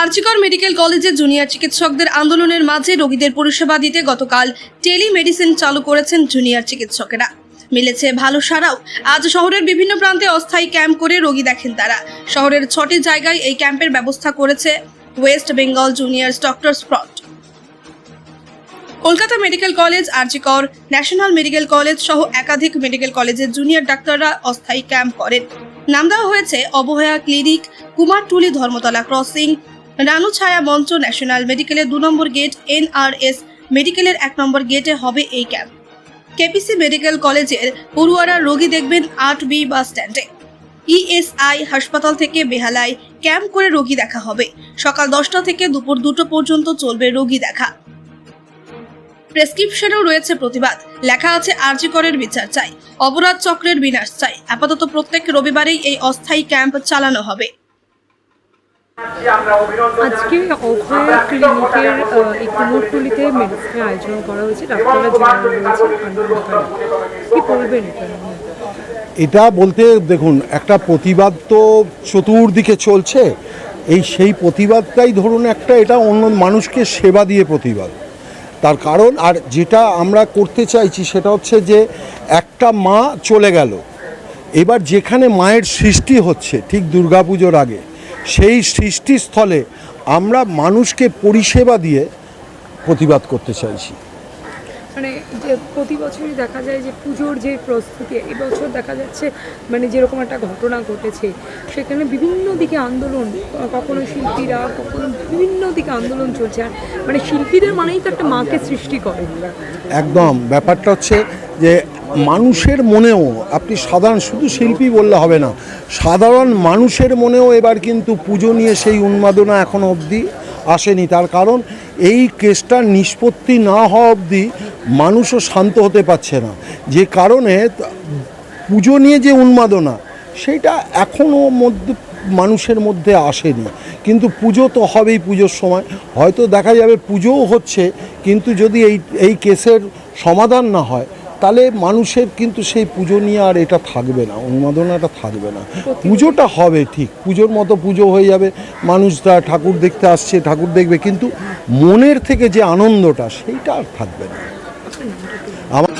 RG Kar medical কলেজের junior চিকিৎসকদের আন্দোলনের মাঝে রোগীদের পরিষেবা দিতে গতকাল টেলিমেডিসিন চালু করেছেন জুনিয়র চিকিৎসকেরা। মিলেছে ভালো সারাও। আজ শহরের বিভিন্ন প্রান্তে অস্থায়ী ক্যাম্প করে রোগী দেখেন তারা। শহরের ছটি জায়গায় এই ক্যাম্পের ব্যবস্থা করেছে West Bengal junior doctors front Kolkata medical college, RG Kar national medical college সহ একাধিক মেডিকেল কলেজের জুনিয়র ডাক্তাররা অস্থায়ী ক্যাম্প করেন। নাম দেওয়া হয়েছে Abhaya clinic Kumartuli Dharmatala crossing, Ranu Chhaya Mancha national মেডিকেলের দু নম্বর গেট, এনআরএস মেডিকেলের এক নম্বর গেটে হবে এই ক্যাম্প। কেপিসি মেডিকেল কলেজের পড়ুয়ারা রোগী দেখবেন আট বি বাস স্ট্যান্ডে। ইএসআই হাসপাতাল থেকে বেহালায় ক্যাম্প করে রোগী দেখা হবে। সকাল দশটা থেকে দুপুর দুটো পর্যন্ত চলবে রোগী দেখা। প্রেসক্রিপশনেও রয়েছে প্রতিবাদ। লেখা আছে আরজিকরের বিচার চাই। অপরাধ চক্রের বিনাশ চাই। আপাতত প্রত্যেক রবিবারেই এই অস্থায়ী ক্যাম্প চালানো হবে। আজকে অভয়া ক্লিনিকের এই কুমোরটুলিতে মেডিসিনের আয়োজন করা হয়েছে। ডাক্তাররা কি বলবেন এটা বলতে দেখুন একটা প্রতিবাদ তো চতুর্দিকে চলছে। এই সেই প্রতিবাদটাই ধরুন একটা এটা অন্য মানুষকে সেবা দিয়ে প্রতিবাদ। তার কারণ, আর যেটা আমরা করতে চাইছি সেটা হচ্ছে যে একটা মা চলে গেল। এবার যেখানে মায়ের সৃষ্টি হচ্ছে, ঠিক দুর্গাপুজোর আগে, সেই সৃষ্টিস্থলে আমরা মানুষকে পরিষেবা দিয়ে প্রতিবাদ করতে চাইছি। মানে যে প্রতি বছরই দেখা যায় যে পুজোর যে প্রস্তুতি এবছর দেখা যাচ্ছে মানে যেরকম একটা ঘটনা ঘটেছে, সেখানে বিভিন্ন দিকে আন্দোলন, কখনো শিল্পীরা, কখনো বিভিন্ন দিকে আন্দোলন চলছে। আর মানে শিল্পীদের মানেই তো একটা মাকে সৃষ্টি করে। একদম। ব্যাপারটা হচ্ছে যে মানুষের মনেও, আপনি সাধারণ, শুধু শিল্পী বললে হবে না, সাধারণ মানুষের মনেও এবার কিন্তু পুজো নিয়ে সেই উন্মাদনা এখনও অবধি আসেনি। তার কারণ এই কেসটার নিষ্পত্তি না হওয়া অবধি মানুষও শান্ত হতে পারছে না। যে কারণে পুজো নিয়ে যে উন্মাদনা, সেটা এখনও মধ্যে মানুষের মধ্যে আসেনি। কিন্তু পুজো তো হবেই পুজোর সময়। হয়তো দেখা যাবে পুজোও হচ্ছে, কিন্তু যদি এই এই কেসের সমাধান না হয় তাহলে মানুষের কিন্তু সেই পুজো নিয়ে আর এটা থাকবে না, উন্মাদনাটা থাকবে না। পুজোটা হবে ঠিক, পুজোর মতো পুজো হয়ে যাবে, মানুষরা ঠাকুর দেখতে আসছে, ঠাকুর দেখবে, কিন্তু মনের থেকে যে আনন্দটা, সেইটা আর থাকবে না। আমার